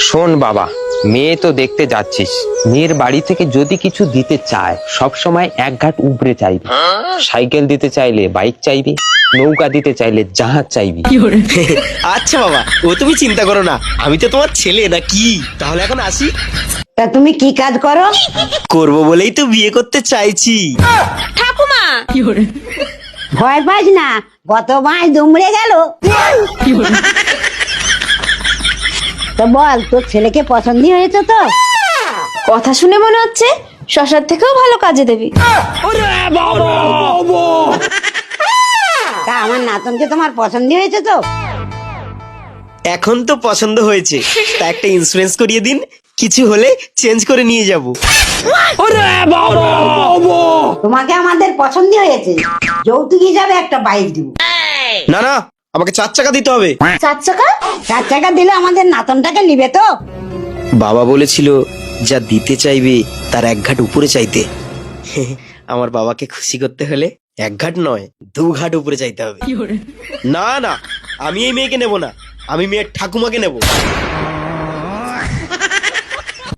শোন বাবা মেয়ে তো দেখতে যাচ্ছিস। মেয়ের বাড়ি থেকে যদি কিছু দিতে চায় সব সময় এক ঘাট উপরে চাইবি। সাইকেল দিতে চাইলে বাইক চাইবি নৌকা দিতে চাইলে জাহাজ চাইবি। আচ্ছা বাবা ও তুমি চিন্তা করো না আমি তো তোমার ছেলে না কি? তাহলে এখন আসি। তা তুমি কি কাজ করো? করব বলেই তো বিয়ে করতে চাইছি। ঠাকুমা! ভয় পাস না গত মাস দুমড়ে গেল। তো বল তোর ছেলেকে পছন্দই হয়েছে তো? কথা শুনে মনে হচ্ছে শশার থেকেও ভালো কাজে দেবি। তা আমার নাতনকে তোমার পছন্দই হয়েছে তো? এখন তো পছন্দ হয়েছে। তা একটা ইন্স্যুরেন্স করিয়ে দিন কিছু হলে চেঞ্জ করে নিয়ে যাব। তোমাকে আমাদের পছন্দই হয়েছে। যৌতুক হিসাবে একটা বাইক দিব। না না আমাকে চার চাকা দিতে হবে। চার চাকা? চার চাকা দিলে আমাদের নাতনটাকে নিবে তো। বাবা বলেছিল যা দিতে চাইবে তার এক ঘাট উপরে চাইতে। আমার বাবাকে খুশি করতে হলে এক ঘাট নয় দু ঘাট উপরে চাইতে হবে। না না আমি এই মেয়েকে নেব না আমি মেয়ের ঠাকুমাকে নেব।